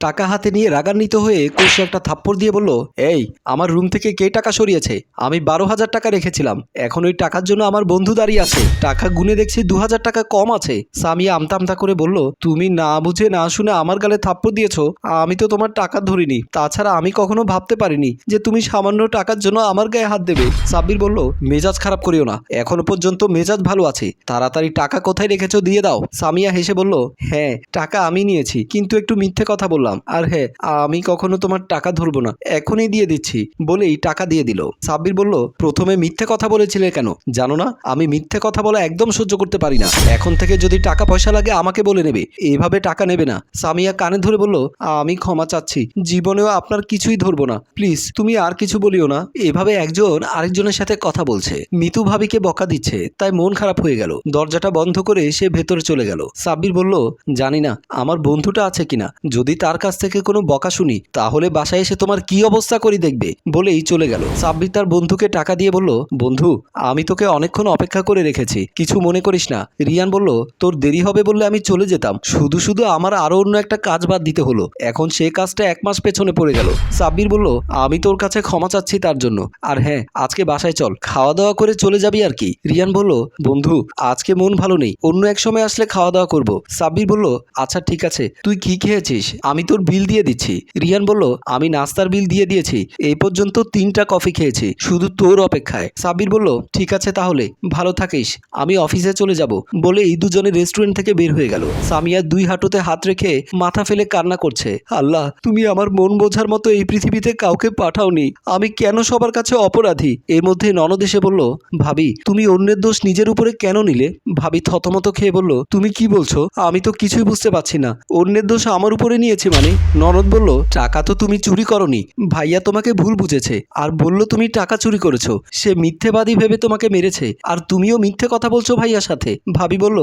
টাকা হাতে নিয়ে রাগান্বিত হয়ে কষে একটা থাপ্পড় দিয়ে বলল, এই, আমার রুম থেকে কে টাকা সরিয়েছে? আমি বারো হাজার টাকা রেখেছিলাম। এখন ওই টাকার জন্য আমার বন্ধু দাঁড়িয়ে আছে। টাকা গুনে দেখছি দু হাজার টাকা কম আছে। সামিয়া আমতা আমতা করে বলল, তুমি না বুঝে না শুনে আমার গালে থাপ্পড় দিয়েছ। আমি তো তোমার টাকা ধরিনি। তাছাড়া আমি কখনো ভাবতে পারিনি যে তুমি সামান্য টাকার জন্য আমার গায়ে হাত দেবে। সাব্বির বলল, মেজাজ খারাপ করিও না। এখনও পর্যন্ত মেজাজ ভালো আছে। তাড়াতাড়ি টাকা কোথায় রেখেছো দিয়ে দাও। সামিয়া হেসে বলল হ্যাঁ টাকা আমি নিয়েছি, কিন্তু একটু মিথ্যে কথা বললাম। আর হ্যাঁ আমি কখনো তোমার টাকা ধরবো না, এখনই দিয়ে দিচ্ছি। বলেই টাকা দিয়ে দিল। সাব্বির বলল, প্রথমে মিথ্যে কথা বলেছিলে কেন? জানো না, আমি মিথ্যে কথা বলা একদম সহ্য করতে পারি না। এখন থেকে যদি টাকা পয়সা লাগে, আমাকে বলে নেবে। এইভাবে টাকা নেবে না। সামিয়া কানে ধরে বলল, আমি ক্ষমা চাচ্ছি, জীবনেও আপনার কিছুই ধরবো না। প্লিজ, তুমি আর কিছু বলিও না। এভাবে একজন আরেকজনের সাথে কথা বলছে। মিতু ভাবিকে বকা দিচ্ছে, তাই মন খারাপ হয়ে গেল। দরজাটা বন্ধ করে সে ভেতরে চলে গেল। সাব্বির বলল, জানি না, আমার বন্ধুটা আছে কিনা? যদি তার কাছ থেকে কোনো বকা শুনি, তাহলে বাসায় এসে তোমার কি অবস্থা করি দেখবে, বলেই চলে গেল। সাব্বির তার বন্ধুকে টাকা দিয়ে বলল, বন্ধু, আমি তোকে অনেকক্ষণ অপেক্ষা করে রেখেছি, কিছু মনে করিস না। রিয়ান বলল, তোর দেরি হবে বললে আমি চলে যেতাম। শুধু শুধু আমার আরও অন্য একটা কাজ বাদ দিতে হলো। এখন সে কাজটা এক মাস পেছনে পড়ে গেল। সাব্বির বলল, আমি তোর কাছে ক্ষমা চাচ্ছি তার জন্য। আর হ্যাঁ আজকে বাসায় চল খাওয়া দাওয়া করে চলে যাবি আর কি। রিয়ান বলল, বন্ধু, আজকে মন ভালো নেই, অন্য এক সময় আসলে খাওয়া দাওয়া করব। সাব্বির বলল আচ্ছা ঠিক আছে, তুই কি খেয়েছিস? আমি তোর বিল দিয়ে দিচ্ছি। রিয়ান বলল, আমি নাস্তার বিল দিয়ে দিয়েছি। এই পর্যন্ত তিনটা কফি খেয়েছি, শুধু তোর অপেক্ষায়। সাব্বির বলল, ঠিক আছে তাহলে, ভালো থাকিস, আমি অফিসে চলে যাব। বলেই দুজনে রেস্টুরেন্ট থেকে বের হয়ে গেল। সামিয়া দুই হাঁটুতে হাত রেখে মাথা ফেলে কান্না করছে। আল্লাহ, তুমি আমার মন বোঝার মতো এই পৃথিবীতে কাউকে পাঠাওনি। আমি কেন সবার কাছে অপরাধী? এর মধ্যে ননদ এসে বলল, ভাবি, তুমি অন্যের দোষ নিজের উপরে কেন নিলে? ভাবি থতমত খেয়ে বলল, তুমি কি বলছো? আমি তো কিছুই বুঝতে পারছি না। অন্যের দোষ আমার উপরে নিয়েছে মানে? ননদ বলল, টাকা তো তুমি চুরি করনি। ভাইয়া তোমাকে ভুল বুঝেছে। আর বলল, তুমি টাকা চুরি করেছ। সে মিথ্যেবাদী ভেবে তোমাকে মেরেছে। আর তুমিও মিথ্যে কথা বলছো ভাইয়ার সাথে। ভাবি বলল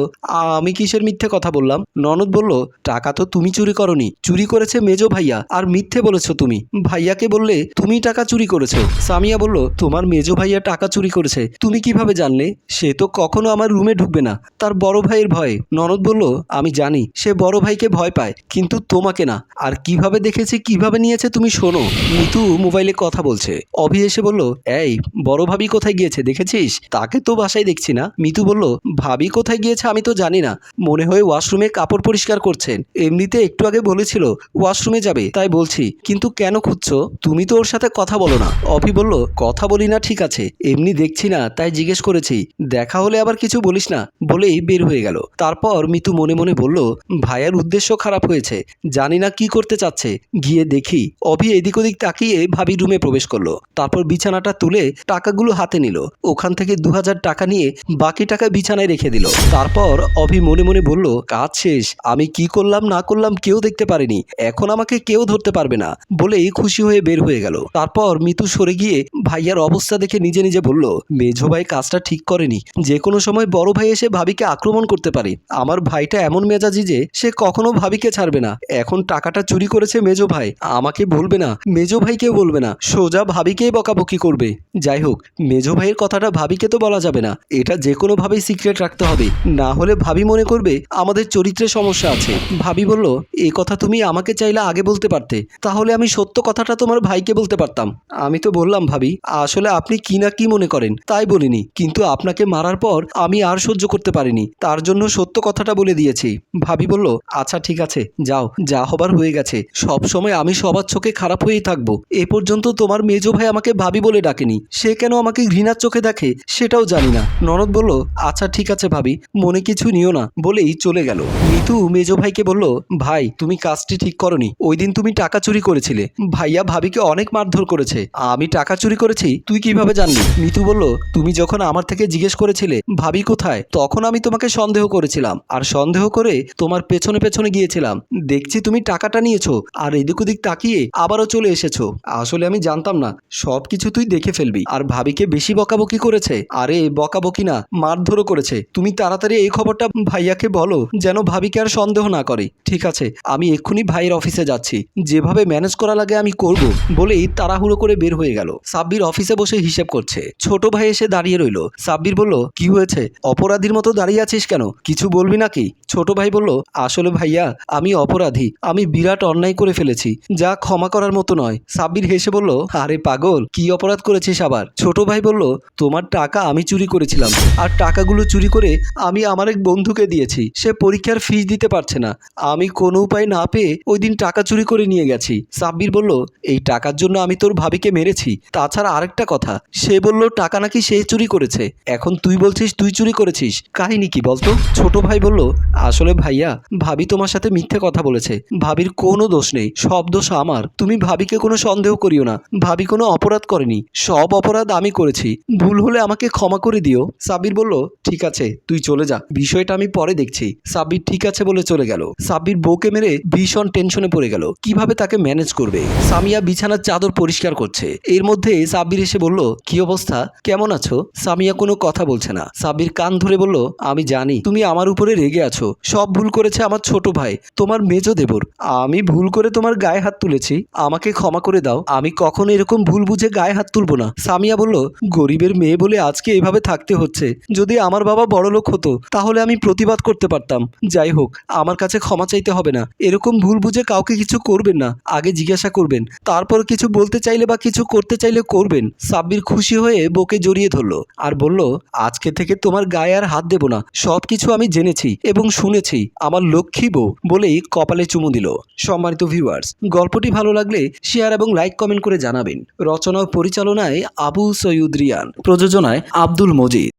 আমি কিসের মিথ্যে কথা বললাম? ননদ বলল, টাকা তো তুমি চুরি করনি। চুরি করেছে মেজো ভাইয়া। আর মিথ্যে বলেছ তুমি। ভাইয়াকে বললে, তুমি টাকা চুরি করেছ। সামিয়া বলল, তোমার মেজো ভাইয়া টাকা চুরি করেছে। তুমি কীভাবে জানলে? সে তো কখনো আমার রুমে ঢুকবে না। তার বড় ভাইয়ের ভয়ে। ননদ বলল, আমি জানি। সে বড় ভাইকে ভয় পায়, কিন্তু তোমাকে না। আর কীভাবে দেখেছে, কীভাবে নিয়েছে তুমি শোনো। মিতু মোবাইলে কথা বলছে। অভি এসে বলল, এই, বড় ভাবি কোথায় গিয়েছে, দেখেছিস? তাকে তো বাসায় দেখছি না। মিতু বলল, ভাবি কোথায় গিয়েছে আমি তো জানি না। মনে হয় ওয়াশরুমে কাপড় পরিষ্কার করছেন। এমনিতে একটু আগে বলেছিল, ওয়াশরুমে যাবে। তাই বলছি, কিন্তু কেন খুঁজছো? তুমি তো ওর সাথে কথা বলো না। অভি বলল, কথা বলি না, ঠিক আছে। এমনি দেখছি না, তাই জিজ্ঞেস করেছি। দেখা হলে আবার কিছু বলিস না। বলেই বের হয়ে গেল। তারপর মিতু মনে মনে বলল, ভাইয়ার উদ্দেশ্য খারাপ হয়েছে। জানি না কি করতে চাচ্ছে? গিয়ে দেখি। অভি এদিক ওদিক তাকিয়ে ভাবি রুমে প্রবেশ করল। তারপর বিছানাটা তুলে টাকাগুলো হাতে নিল। ওখান থেকে দু হাজার টাকা নিয়ে বাকি টাকা বিছানায় রেখে দিল। তারপর অভি মনে মনে বলল, কাজ শেষ। আমি কি করলাম, না করলাম কেউ দেখতে পারেনি। এখন আমাকে কেউ ধরতে পারবে না। বলেই খুশি হয়ে বের হয়ে গেল। তারপর মিতু সরে গিয়ে ভাইয়ার অবস্থা দেখে নিজে নিজে বলল, মেঝো ভাই কাজটা ঠিক করেনি। যে কোনো সময় বড় ভাই এসে ভাবিকে আক্রমণ করতে পারে। আমার ভাইটা এমন মেজাজি যে সে কখনো ভাবিকে ছাড়বে না। এখন টাকাটা চুরি করেছে মেজো ভাই। আমাকে বলবে না। মেজো ভাইকেও বলবে না। সোজা ভাবিকেই বকাবকি করবে। যাই হোক, মেজো ভাইয়ের কথাটা ভাবিকে তো বলা যাবে না। এটা যে কোনোভাবেই সিক্রেট রাখতে হবে। না হলে ভাবি মনে করবে আমাদের চরিত্রে সমস্যা আছে। ভাবি বলল এই কথা তুমি আমাকে চাইলে আগে বলতে পারতে। তাহলে আমি সত্য কথাটা তোমার ভাইকে বলতে পারতাম। আমি তো বললাম, ভাবি, আসলে আপনি কি না কি মনে করেন, তাই বলিনি। কিন্তু আপনাকে মারার পর আমি আর সহ্য করতে পারিনি। তার জন্য সত্য কথাটা বলে দিয়েছি। ভাবি বলল আচ্ছা ঠিক আছে। যাও। যা হবার হয়ে গেছে। সব সময় আমি সবার চোখে খারাপ হয়েই থাকব। এ পর্যন্ত তোমার মেজো ভাই আমাকে ভাবি বলে ডাকেনি। সে কেন আমাকে ঘৃণার চোখে দেখে সেটাও জানি না। ননদ বলল আচ্ছা ঠিক আছে ভাবি, মনে কিছু নিও না। বলেই চলে গেল। মিতু মেজো ভাইকে বলল, ভাই, তুমি কাজটি ঠিক করনি। ওই দিন তুমি টাকা চুরি করেছিলে। ভাইয়া ভাবিকে অনেক মারধর করেছে। আমি টাকা চুরি করেছি, তুই কীভাবে জানলি? মিতু বলল, তুমি যখন আমার থেকে জিজ্ঞেস করেছিলে, ভাবি কোথায়, তখন আমি তোমাকে সন্দেহ করেছিলাম। আর সন্দেহ করে তোমার পেছনে পেছনে গিয়েছিলাম। দেখছি তুমি টাকাটা নিয়েছো আর এদিক ওদিক তাকিয়ে আবারও চলে এসেছ। আসলে আমি জানতাম না সব কিছু তুই দেখে ফেলবি। আর ভাবিকে বেশি বকাবকি করেছে। আরে, বকাবকি না, মারধরও করেছে। তুমি তাড়াতাড়ি এই খবরটা ভাইয়াকে বলো, যেন ভাবিকে আর সন্দেহ না করে। ঠিক আছে, আমি এক্ষুনি ভাইয়ের অফিসে যাচ্ছি। যেভাবে ম্যানেজ করা লাগে আমি করব, বলেই তাড়াহুড়ো করে বের হয়ে গেল। সাব্বির অফিসে বসে হিসেব করছে। ছোট ভাই এসে দাঁড়িয়ে রইল। সাব্বির বলল, কি হয়েছে? অপরাধীর মতো দাঁড়িয়ে আছিস কেন? কিছু বলবি নাকি? ছোট ভাই বলল, আসলে ভাইয়া, আমি অপরাধী। আমি বিরাট অন্যায় করে ফেলেছি, যা ক্ষমা করার মতো নয়। সাব্বির হেসে বলল, আরে পাগল, কি অপরাধ করেছিস আবার? ছোট ভাই বলল, তোমার টাকা আমি চুরি করেছিলাম, আর টাকাগুলো চুরি করে আমি আমার এক বন্ধুকে দিয়েছি। সে পরীক্ষার ফিস দিতে পারছে না। আমি কোনো উপায় না পেয়ে ওই দিন টাকা চুরি করে নিয়ে গেছি। সাব্বির বলল, এই টাকার জন্য আমি তোর ভাবিকে মেরেছি। তাছাড়া আরেকটা কথা, সে বলল, টাকা নাকি সে চুরি করেছে। এখন তুই বলছিস তুই চুরি করেছিস। কাহিনী কি বলতো? ছোট ভাই বলল, আসলে ভাইয়া, ভাবি তোমার সাথে মিথ্যে কথা বলেছে। ভাবির কোনো দোষ নেই, সব দোষ আমার। তুমি ভাবিকে কোনো সন্দেহ করিও না। ভাবি কোনো অপরাধ করেনি। সব অপরাধ আমি করেছি। ভুল হলে আমাকে ক্ষমা করে দিও। সাব্বির বলল, ঠিক আছে, তুই চলে যা। বিষয়টা আমি পরে দেখছি। সাব্বির, ঠিক আছে, বলে চলে গেল। সাব্বির বউকে মেরে ভীষণ টেনশনে পড়ে গেল। কীভাবে তাকে ম্যানেজ করবে? সামিয়া বিছানার চাদর পরিষ্কার করছে। এর মধ্যে সাব্বির এসে বলল, কি অবস্থা? কেমন আছো? সামিয়া কোনো কথা বলছে না। সাব্বির কান ধরে বলল, আমি জানি। তুমি আমার উপরে রেগে আছো। সব ভুল করেছে আমার ছোট ভাই। তোমার মেজো দেবর। আমি ভুল করে তোমার গায়ে হাত তুলেছি, আমাকে ক্ষমা করে দাও। আমি কখনো এরকম ভুল বুঝে গায়ে হাত তুলবো না। সামিয়া বলল, গরিবের মেয়ে বলে আজকে এভাবে থাকতে হচ্ছে। যদি আমার বাবা বড় লোক হতো, তাহলে আমি প্রতিবাদ করতে পারতাম। যাই হোক, আমার কাছে ক্ষমা চাইতে হবে না। এরকম ভুল বুঝে কাউকে কিছু করবেন না। আগে জিজ্ঞাসা করবেন। তারপর কিছু বলতে চাইলে বা কিছু করতে চাইলে করবেন। সাব্বির খুশি হয়ে বউকে জড়িয়ে ধরলো আর বলল, আজকে থেকে তোমার গায়ে আর হাত দেব না। সব কিছু আমি জেনেছি এবং শুনেছি। আমার লক্ষ্মী বউ বলেই কপালে চুমু দিল। সম্মানিত ভিউয়ার্স গল্পটি ভালো লাগলে শেয়ার এবং লাইক কমেন্ট করে জানাবেন। রচনা ও পরিচালনায় আবু সৈয়দ রিয়ান, প্রযোজনায় আব্দুল মজিদ।